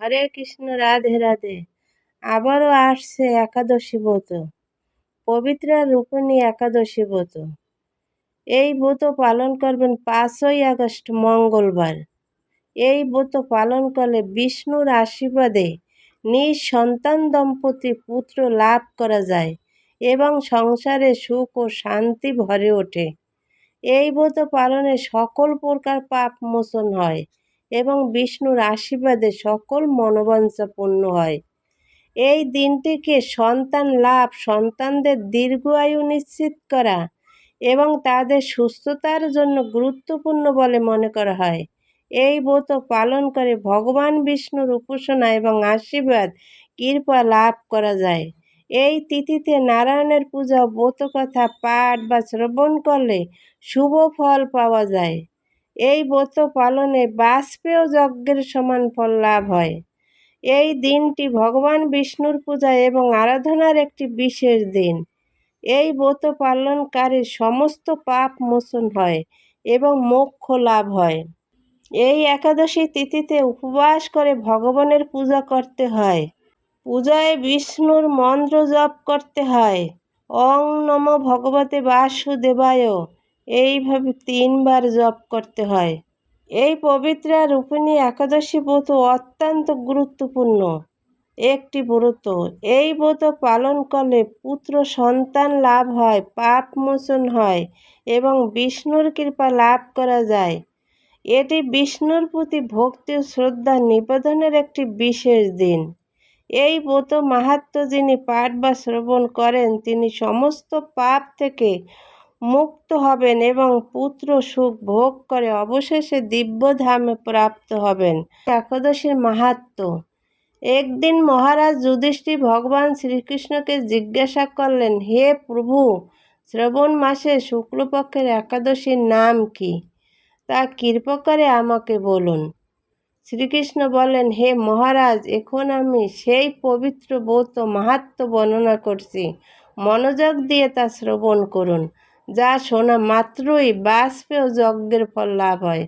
হরে কৃষ্ণ, রাধে রাধে। আবারও আসছে একাদশী ব্রত। পবিত্র রূপণী একাদশী ব্রত। এই ব্রত পালন করবেন পাঁচই আগস্ট, মঙ্গলবার। এই ব্রত পালন করলে বিষ্ণুর আশীর্বাদে নিজ সন্তান দম্পতি পুত্র লাভ করা যায় এবং সংসারে সুখ ও শান্তি ভরে ওঠে। এই ব্রত পালনে সকল প্রকার পাপ মোচন হয়। এবং বিষ্ণুর আশীর্বাদে সকল মনোবাঞ্ছা পূর্ণ হয়। এই দিনটিকে সন্তান লাভ, সন্তানদের দীর্ঘ আয়ু নিশ্চিত করা এবং তাদের সুস্থতার জন্য গুরুত্বপূর্ণ বলে মনে করা হয়। এই ব্রত পালন করে ভগবান বিষ্ণুর উপাসনা এবং আশীর্বাদ কৃপা লাভ করা যায়। এই তিথিতে নারায়ণের পূজা ব্রত কথা পাঠ বা শ্রবণ করলে শুভ ফল পাওয়া যায়। এই ব্রত পালনে বাষ্পেয় যজ্ঞের সমান ফল লাভ হয়। এই দিনটি ভগবান বিষ্ণুর পূজা এবং আরাধনার একটি বিশেষ দিন। এই ব্রত পালনকারীর সমস্ত পাপ মোচন হয় এবং মোক্ষ লাভ হয়। এই একাদশী তিথিতে উপবাস করে ভগবানের পূজা করতে হয়। পূজায় বিষ্ণুর মন্ত্র জপ করতে হয়। অং নম ভগবতে বাসুদেবায়। এইভাবে তিনবার জপ করতে হয়। এই পবিত্র রূপিণী একাদশী ব্রত অত্যন্ত গুরুত্বপূর্ণ। একটি ব্রত। এই ব্রত পালন করলে পুত্র সন্তান লাভ হয়, পাপ মোচন হয় এবং বিষ্ণুর কৃপা লাভ করা যায়। এটি বিষ্ণুর প্রতি ভক্তি ও শ্রদ্ধা নিবেদনের একটি বিশেষ দিন। এই ব্রত মাহাত্ম যিনি পাঠ বা শ্রবণ করেন, তিনি সমস্ত পাপ থেকে মুক্ত হবেন এবং পুত্র সুখ ভোগ করে অবশেষে দিব্যধামে প্রাপ্ত হবেন। একাদশীর মাহাত্ম। একদিন মহারাজ যুধিষ্ঠি ভগবান শ্রীকৃষ্ণকে জিজ্ঞাসা করলেন, হে প্রভু, শ্রবণ মাসে শুক্লপক্ষের একাদশীর নাম কি? তা কৃপা করে আমাকে বলুন। শ্রীকৃষ্ণ বলেন হে মহারাজ, এখন আমি সেই পবিত্র ব্রত মাহাত্ম বর্ণনা করছি। মনোযোগ দিয়ে তা শ্রবণ করুন। যা শোনা মাত্রই বাষ্পেয় যজ্ঞের ফল লাভ হয়।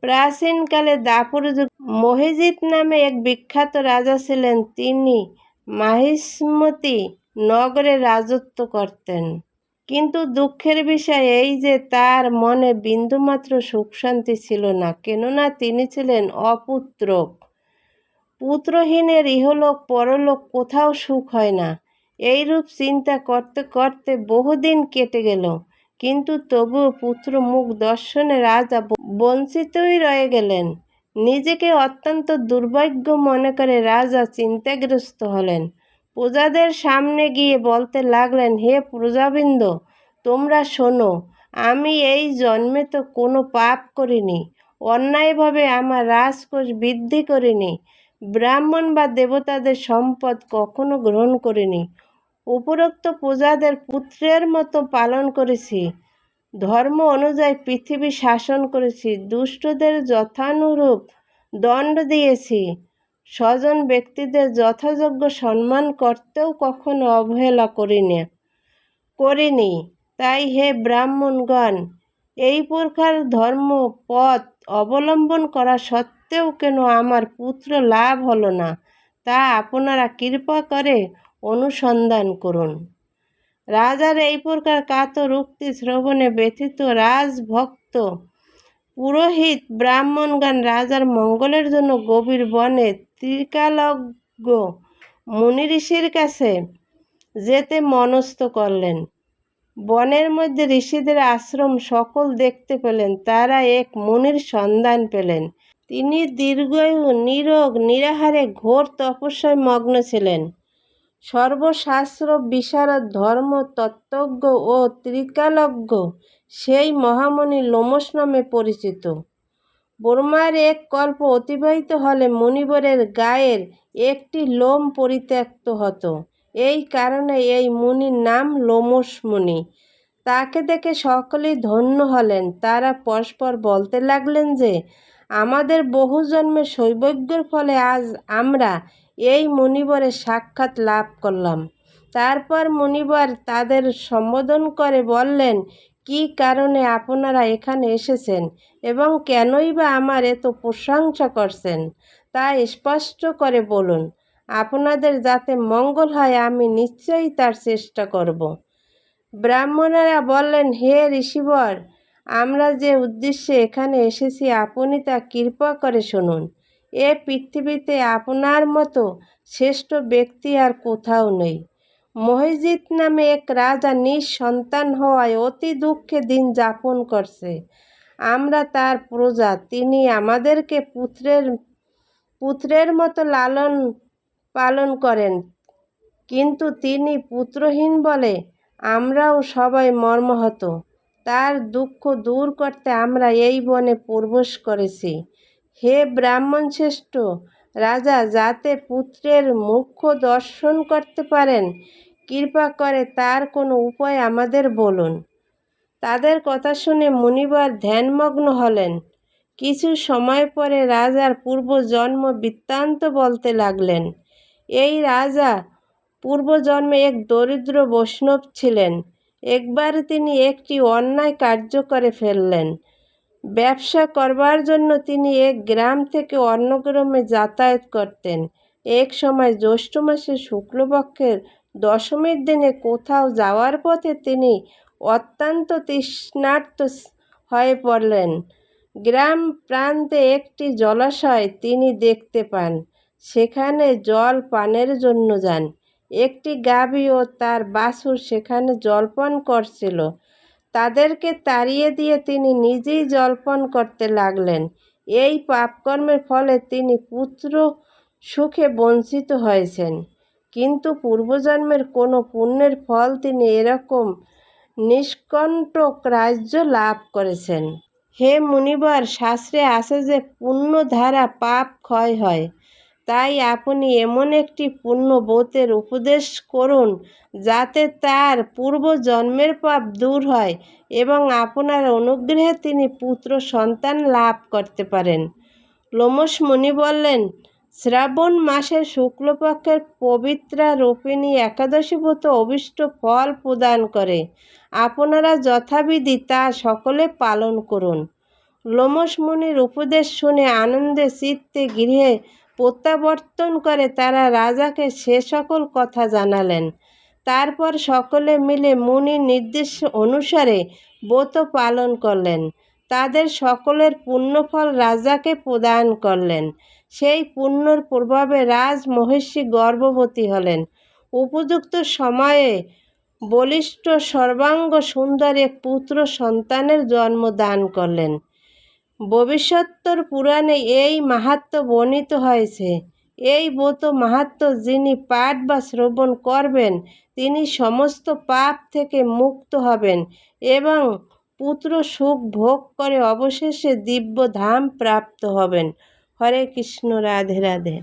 প্রাচীনকালে দাপুর যুগ মহিজিৎ নামে এক বিখ্যাত রাজা ছিলেন। তিনি মাহিষ্মতি নগরে রাজত্ব করতেন। কিন্তু দুঃখের বিষয় এই যে তার মনে বিন্দুমাত্র সুখ শান্তি ছিল না, কেননা তিনি ছিলেন অপুত্রক। পুত্রহীনের ইহলোক পরলোক কোথাও সুখ হয় না। এইরূপ চিন্তা করতে করতে বহুদিন কেটে গেল। কিন্তু তবুও পুত্র মুখ দর্শনে রাজা বঞ্চিতই রয়ে গেলেন। নিজেকে অত্যন্ত দুর্ভাগ্য মনে করে রাজা চিন্তাগ্রস্ত হলেন। প্রজাদের সামনে গিয়ে বলতে লাগলেন, হে প্রজাবৃন্দ, তোমরা শোনো, আমি এই জন্মে তো কোনো পাপ করিনি, অন্যায়ভাবে আমার রাজকোষ বৃদ্ধি করিনি, ব্রাহ্মণ বা দেবতাদের সম্পদ কখনো গ্রহণ করিনি উপরোক্ত প্রজাদের পুত্রের মতো পালন করেছি। ধর্ম অনুযায়ী পৃথিবী শাসন করেছি। দুষ্টদের যথানুরূপ দণ্ড দিয়েছি। স্বজন ব্যক্তিদের যথাযোগ্য সম্মান করতেও কখনো অবহেলা করিনি করিনি। তাই হে ব্রাহ্মণগণ, এই প্রকার ধর্ম পথ অবলম্বন করা সত্ত্বেও কেন আমার পুত্র লাভ হলো না? তা আপনারা কৃপা করে অনুসন্ধান করুন। রাজার এই প্রকার কাতর উক্তি শ্রবণে ব্যথিত রাজভক্ত পুরোহিত ব্রাহ্মণগান রাজার মঙ্গলের জন্য গভীর বনে ত্রিকালজ্ঞ মুনি ঋষির কাছে যেতে মনস্থ করলেন। বনের মধ্যে ঋষিদের আশ্রম সকল দেখতে পেলেন, তারা এক মুনির সন্ধান পেলেন। তিনি দীর্ঘায়ু, নিরোগ, নিরাহারে, ঘোর তপস্যায় মগ্ন ছিলেন। সর্বশাস্ত্র বিশারদ ধর্ম তত্ত্বজ্ঞ ও ত্রিকালজ্ঞ। সেই মহামণি লোমস নামে পরিচিত। ব্রহ্মার এক কল্প অতিবাহিত হলে মুনিবরের গায়ের একটি লোম পরিত্যক্ত হতো। এই কারণে এই মুনির নাম লোমস মুনি। তাকে দেখে সকলেই ধন্য হলেন। তারা পরস্পর বলতে লাগলেন যে, আমাদের বহু জন্মের সৌভাগ্যের ফলে আজ আমরা এই মুনিবরের সাক্ষাৎ লাভ করলাম। তারপর মুনিবর তাদের সম্বোধন করে বললেন, কি কারণে আপনারা এখানে এসেছেন এবং কেনই বা আমার এত প্রশংসা করছেন? তা স্পষ্ট করে বলুন। আপনাদের যাতে মঙ্গল হয়, আমি নিশ্চয়ই তার চেষ্টা করব। ব্রাহ্মণেরা বললেন, হে ঋষিবর, আমরা যে উদ্দেশ্যে এখানে এসেছি, আপনি তা কৃপা করে শুনুন। এ পৃথিবীতে আপনার মতো শ্রেষ্ঠ ব্যক্তি আর কোথাও নেই। মহিজিৎ নামে এক রাজা নিঃসন্তান হওয়ায় অতি দুঃখে দিন যাপন করছে। আমরা তার প্রজা, তিনি আমাদেরকে পুত্রের পুত্রের মতো লালন পালন করেন। কিন্তু তিনি পুত্রহীন বলে আমরাও সবাই মর্মাহত। তার দুঃখ দূর করতে আমরা এই বনে প্রবেশ করেছি। হে ব্রাহ্মণ শ্রেষ্ঠ, রাজা যাতে পুত্রের মুখ্য দর্শন করতে পারেন, কৃপা করে তার কোনো উপায় আমাদের বলুন। তাদের কথা শুনে মুনিবার ধ্যানমগ্ন হলেন। কিছু সময় পরে রাজার পূর্বজন্ম বৃত্তান্ত বলতে লাগলেন, এই রাজা, পূর্বজন্মে এক দরিদ্র বৈষ্ণব ছিলেন। একবার তিনি একটি অন্যায় কার্য করে ফেললেন। ব্যবসা করবার জন্য তিনি এক গ্রাম থেকে অন্য গ্রামে যাতায়াত করতেন। এক সময় জ্যৈষ্ঠ মাসে শুক্লপক্ষের দশমীর দিনে কোথাও যাওয়ার পথে তিনি অত্যন্ত তৃষ্ণার্ত হয়ে পড়লেন। গ্রাম প্রান্তে একটি জলাশয় তিনি দেখতে পান। সেখানে জল পানের জন্য যান। একটি গাভী ও তার বাছুর সেখানে জলপান করছিল। তাদেরকে তাড়িয়ে দিয়ে তিনি নিজেই জলপান করতে লাগলেন। এই পাপকর্মের ফলে তিনি পুত্র সুখে বঞ্চিত হয়েছেন। কিন্তু পূর্বজন্মের কোনো পুণ্যের ফল তিনি এরকম নিষ্কণ্টক রাজ্য লাভ করেছেন। হে মুনিবার, শাস্ত্রে আছে যে পুণ্য ধারা পাপ ক্ষয় হয়। তাই আপনি এমন একটি পুণ্য বোতের উপদেশ করুন যাতে তার পূর্ব জন্মের পাপ দূর হয় এবং আপনার অনুগ্রহে তিনি পুত্র সন্তান লাভ করতে পারেন। লোমস মুনি বললেন, শ্রাবণ মাসের শুক্লপক্ষের পবিত্রা রূপিণী একাদশী ব্রত অভিষ্ট ফল প্রদান করে। আপনারা যথাবিধি তা সকলে পালন করুন। লোমস মুনির উপদেশ শুনে আনন্দে চিত্তে গৃহে প্রত্যাবর্তন করে তারা রাজাকে সে সকল কথা জানালেন। তারপর সকলে মিলে মুনির নির্দেশ অনুসারে ব্রত পালন করলেন। তাদের সকলের পুণ্যফল রাজাকে প্রদান করলেন। সেই পুণ্যর প্রভাবে রাজ মহিষী গর্ভবতী হলেন। উপযুক্ত সময়ে বলিষ্ঠ সর্বাঙ্গ সুন্দর এক পুত্র সন্তানের জন্ম দান করলেন। ভবিষ্যত্তর পুরাণে এই মাহাত্ম বর্ণিত হয়েছে। এই ব্রত মাহাত্ম যিনি পাঠ বা শ্রবণ করবেন, তিনি সমস্ত পাপ থেকে মুক্ত হবেন এবং পুত্র সুখ ভোগ করে অবশেষে দিব্য ধাম প্রাপ্ত হবেন। হরে কৃষ্ণ, রাধে রাধে।